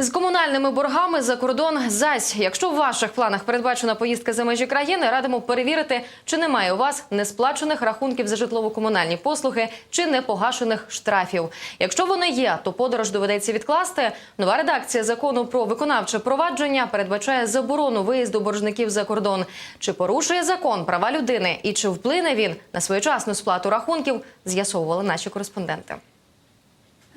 З комунальними боргами за кордон зась. Якщо в ваших планах передбачена поїздка за межі країни, радимо перевірити, чи немає у вас несплачених рахунків за житлово-комунальні послуги чи непогашених штрафів. Якщо вони є, то подорож доведеться відкласти. Нова редакція закону про виконавче провадження передбачає заборону виїзду боржників за кордон. Чи порушує закон права людини і чи вплине він на своєчасну сплату рахунків, з'ясовували наші кореспонденти.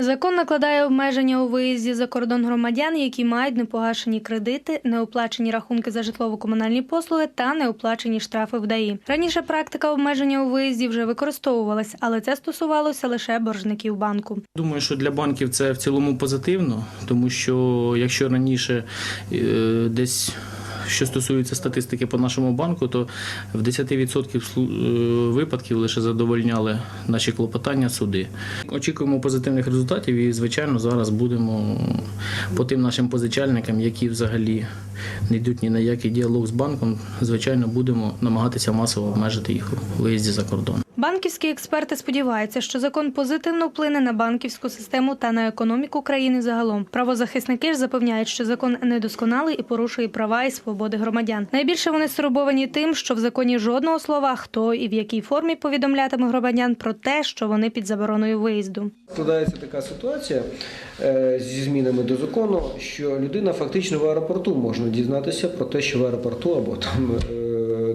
Закон накладає обмеження у виїзді за кордон громадян, які мають непогашені кредити, неоплачені рахунки за житлово-комунальні послуги та неоплачені штрафи в ДАІ. Раніше практика обмеження у виїзді вже використовувалась, але це стосувалося лише боржників банку. Думаю, що для банків це в цілому позитивно, тому що якщо раніше е, десь що стосується статистики по нашому банку, то в 10% е, випадків лише задовольняли наші клопотання суди. Очікуємо позитивних результатів і, звичайно, зараз будемо по тим нашим позичальникам, які взагалі не йдуть ні на який діалог з банком, звичайно, будемо намагатися масово обмежити їх у виїзді за кордон. Банківські експерти сподіваються, що закон позитивно вплине на банківську систему та на економіку країни загалом. Правозахисники ж запевняють, що закон недосконалий і порушує права і свободи громадян. Найбільше вони стурбовані тим, що в законі жодного слова, хто і в якій формі повідомлятиме громадян про те, що вони під забороною виїзду. Складається така ситуація е, зі змінами до закону, що людина фактично в аеропорту можна дізнатися про те, що в аеропорту або там е,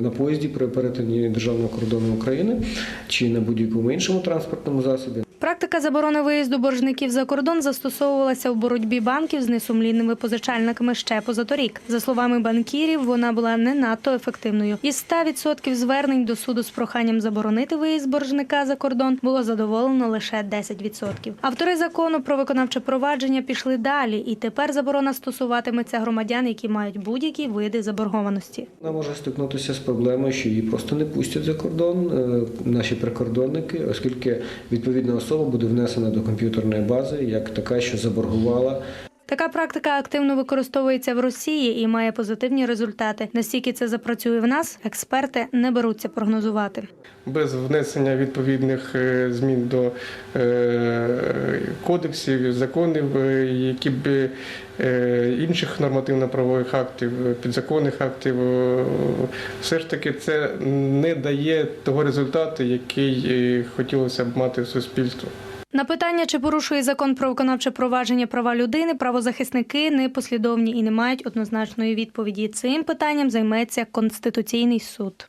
на поїзді при перетині державного кордону України чи на будь-якому іншому транспортному засобі Практика заборони виїзду боржників за кордон застосовувалася в боротьбі банків з несумлінними позичальниками ще позаторік. За словами банкірів, вона була не надто ефективною. Із 100% звернень до суду з проханням заборонити виїзд боржника за кордон було задоволено лише 10%. Автори закону про виконавче провадження пішли далі, і тепер заборона стосуватиметься громадян, які мають будь-які види заборгованості. вона може стикнутися з проблемою, що її просто не пустять за кордон е, наші прикордонники, оскільки відповідна особа буде внесена до комп'ютерної бази як така, що заборгувала Така практика активно використовується в Росії і має позитивні результати. Настільки це запрацює в нас, експерти не беруться прогнозувати. без внесення відповідних е, змін до е, кодексів, законів, е, які б інших нормативно-правових актів, підзаконних актів, все ж таки це не дає того результату, який хотілося б мати в суспільство. На питання, чи порушує закон про виконавче провадження права людини, правозахисники непослідовні і не мають однозначної відповіді. Цим питанням займеться Конституційний суд.